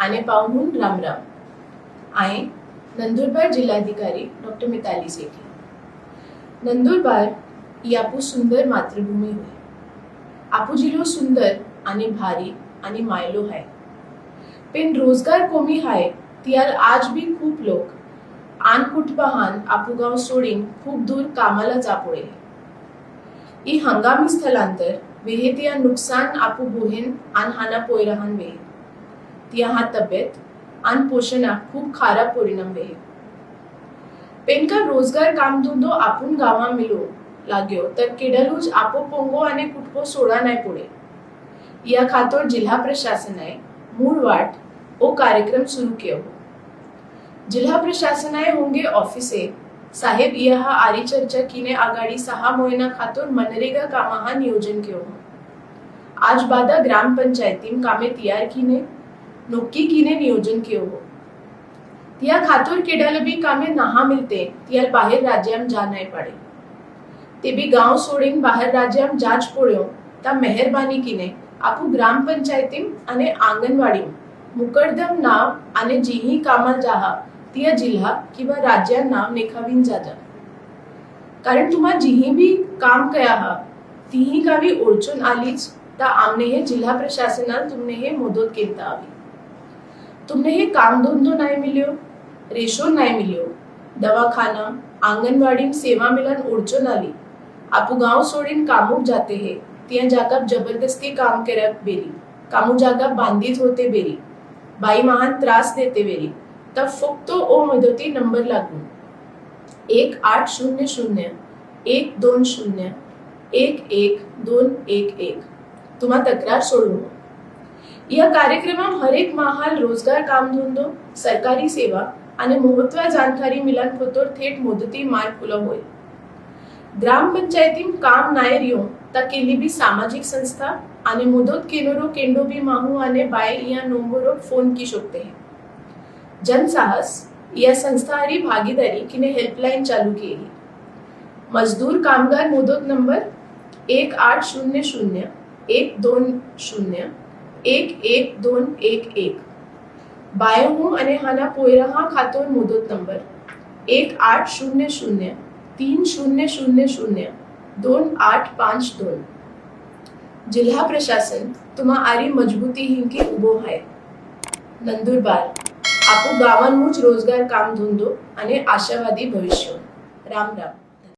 आने पाहून राम राम. आहे नंदुरबार जिल्हाधिकारी डॉक्टर मिताली सेठी. नंदुरबार ही आपू सुंदर मातृभूमी होय. आपू जिलो सुंदर आणि भारी आणि मायलो हाय. पण रोजगार कमी हाय तियार आज बी खूप लोक. आन कुटपाहान आपुगाव सोडीन खूप दूर कामाला जापोळेले ई हंगामी स्थलांतर वेहेतिया नुकसान आपू बोहेन आन हाना पोयराहान वेहेत तिया हा तब्येत आन खूप खारा परिणाम वेहे पेनका रोजगार काम धंदो आपून गावा मिलो लाग्यो तर केडलूज आपो पोंगो आणि कुटपो सोडा नाही पुढे। या खातोर जिल्हा प्रशासनाय मूळ वाट ओ कार्यक्रम सुरू केव जिल्हा प्रशासनाय होंगे ऑफिसे साहेब या आरी चर्चा किने आघाडी सहा मोहिना खातोर मनरेगा कामा हा नियोजन केव आज बादा ग्राम पंचायतीम कामे तयार किने नक्की किने नियोजन कियो. हो तिया खातुर केडल भी कामे नहा मिलते तिया बाहर राज्य में नहीं पड़े. ते भी गांव छोड़ीन बाहर राज्य में जाच पड़ो तब मेहरबानी किने आपू ग्राम पंचायती अने आंगनवाड़ी मुकरदम नाव अने जीही कामल जाहा तिया जिल्हा किंवा राज्य नाव नेखावीन जाजा. कारण तुम्हा जीही भी काम कया हा तीही कावी ओळचून आलीच ता आमने हे जिल्हा प्रशासनाला तुमने हे मोदत केलता हवी तुमने हे काम धंदो नाही मिल्यो रेशो नाही मिल्यो दवाखाना आंगणवाडी सेवा मिलन ओळचून आली आपू गांव सोडीन कामूक जाते हे तिया जागा जबरदस्ती काम करब बेरी कामू जागा बांधित होते बेरी बाई महान त्रास देते बेरी तब फक्त ओ मदती नंबर लागून एक आठ शून्य शून्य एक दोन शून्य एक एक दोन एक एक तुम्हा तक्रार सोडू या कार्यक्रमात हरेक महाल रोजगार कामधंदो सरकारी सेवा आणि महत्त्व जानकारी मिलान फोतोर थेट मुदती मार्ग खुला होईल ग्रामपंचायतीम काम नायर यो ता केली बी सामाजिक संस्था आणि मुदत केनोरो केंडो बी माहू आणि बाय या नंबरो फोन की शकते जनसाहस या संस्थारी भागीदारी किने हेल्पलाइन चालू केली. मजदूर कामगार मुदत नंबर एक आठ शून्य शून्य एक दोन शून्य एक एक दोन एक एक बायहू आणि हाना पोयरहा खातोर मुदत नंबर एक आठ शून्य शून्य तीन शून्य शून्य शून्य दोन आठ पाच दोन जिल्हा प्रशासन तुम्हा आरी मजबूती हिंकी उभो आहे नंदुरबार आपू गावांमुच रोजगार काम धंदो आणि आशावादी भविष्य राम राम